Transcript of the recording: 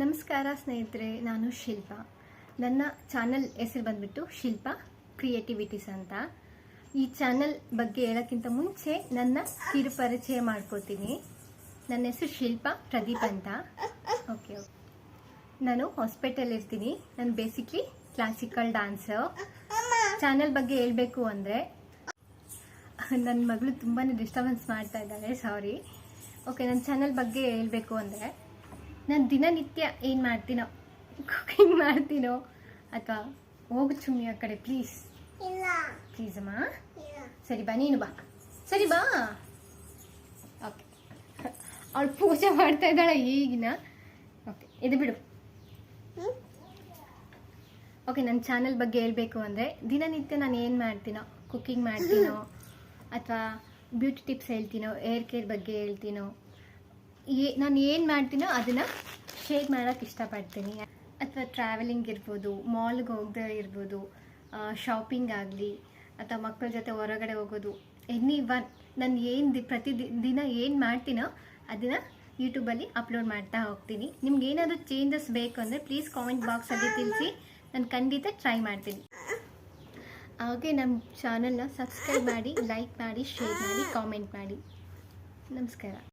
ನಮಸ್ಕಾರ ಸ್ನೇಹಿತರೆ, ನಾನು ಶಿಲ್ಪ. ನನ್ನ ಚಾನಲ್ ಹೆಸರು ಬಂದ್ಬಿಟ್ಟು ಶಿಲ್ಪ ಕ್ರಿಯೇಟಿವಿಟೀಸ್ ಅಂತ. ಈ ಚಾನಲ್ ಬಗ್ಗೆ ಹೇಳೋಕ್ಕಿಂತ ಮುಂಚೆ ನನ್ನ ಕಿರು ಪರಿಚಯ ಮಾಡ್ಕೋತೀನಿ ನನ್ನ ಹೆಸರು ಶಿಲ್ಪ ಪ್ರದೀಪ್ ಅಂತ. ಓಕೆ ಓಕೆ ನಾನು ಹಾಸ್ಪಿಟಲ್ ಇರ್ತೀನಿ. ನಾನು ಬೇಸಿಕ್ಲಿ ಕ್ಲಾಸಿಕಲ್ ಡ್ಯಾನ್ಸರ್ ಚಾನಲ್ ಬಗ್ಗೆ ಹೇಳಬೇಕು ಅಂದರೆ ನನ್ನ ಮಗಳು ತುಂಬಾ ಡಿಸ್ಟರ್ಬೆನ್ಸ್ ಮಾಡ್ತಾ ಇದ್ದಾಳೆ ಸಾರಿ ಓಕೆ ನನ್ನ ಚಾನಲ್ ಬಗ್ಗೆ ಹೇಳಬೇಕು ಅಂದರೆ ನಾನು ದಿನನಿತ್ಯ ಏನು ಮಾಡ್ತೀನೋ ಕುಕಿಂಗ್ ಮಾಡ್ತೀನೋ ಅಥವಾ ಹೋಗು ಚುಮ್ಮಿ ಆ ಕಡೆ ಪ್ಲೀಸ್ ಇಲ್ಲ. ಪ್ಲೀಸ್ ಅಮ್ಮ. ಸರಿ ಬಾ ನೀನು ಬಾ. ಸರಿ ಬಾ. ಓಕೆ ಅವಳು ಪೂಜೆ ಮಾಡ್ತಾ ಇದ್ದಾಳೆ ಈಗಿನ. ಓಕೆ ಇದು ಬಿಡು. ಓಕೆ ನನ್ನ ಚಾನಲ್ ಬಗ್ಗೆ ಹೇಳಬೇಕು ಅಂದರೆ ದಿನನಿತ್ಯ ನಾನು ಏನು ಮಾಡ್ತೀನೋ ಕುಕ್ಕಿಂಗ್ ಮಾಡ್ತೀನೋ ಅಥವಾ ಬ್ಯೂಟಿ ಟಿಪ್ಸ್ ಹೇಳ್ತೀನೋ ಏರ್ ಕೇರ್ ಬಗ್ಗೆ ಹೇಳ್ತೀನೋ ಏ, ನಾನು ಏನು ಮಾಡ್ತೀನೋ ಅದನ್ನು ಶೇರ್ ಮಾಡೋಕ್ಕೆ ಇಷ್ಟಪಡ್ತೀನಿ. ಅಥವಾ ಟ್ರಾವೆಲಿಂಗ್ ಇರ್ಬೋದು ಮಾಲ್ಗೆ ಹೋಗದೆ ಇರ್ಬೋದು ಶಾಪಿಂಗ್ ಆಗಲಿ, ಅಥವಾ ಮಕ್ಕಳ ಜೊತೆ ಹೊರಗಡೆ ಹೋಗೋದು ಎನಿ ಒನ್ ನಾನು ಏನು ದಿ, ಪ್ರತಿ ದಿನ ಏನು ಮಾಡ್ತೀನೋ ಅದನ್ನು ಯೂಟ್ಯೂಬಲ್ಲಿ ಅಪ್ಲೋಡ್ ಮಾಡ್ತಾ ಹೋಗ್ತೀನಿ. ನಿಮ್ಗೆ ಏನಾದರೂ ಚೇಂಜಸ್ ಬೇಕು ಅಂದರೆ ಪ್ಲೀಸ್ ಕಾಮೆಂಟ್ ಬಾಕ್ಸಲ್ಲಿ ತಿಳಿಸಿ. ನಾನು ಖಂಡಿತ ಟ್ರೈ ಮಾಡ್ತೀನಿ. ಹಾಗೆ ನಮ್ಮ ಚಾನಲ್ನ ಸಬ್ಸ್ಕ್ರೈಬ್ ಮಾಡಿ ಲೈಕ್ ಮಾಡಿ ಶೇರ್ ಮಾಡಿ ಕಾಮೆಂಟ್ ಮಾಡಿ. ನಮಸ್ಕಾರ.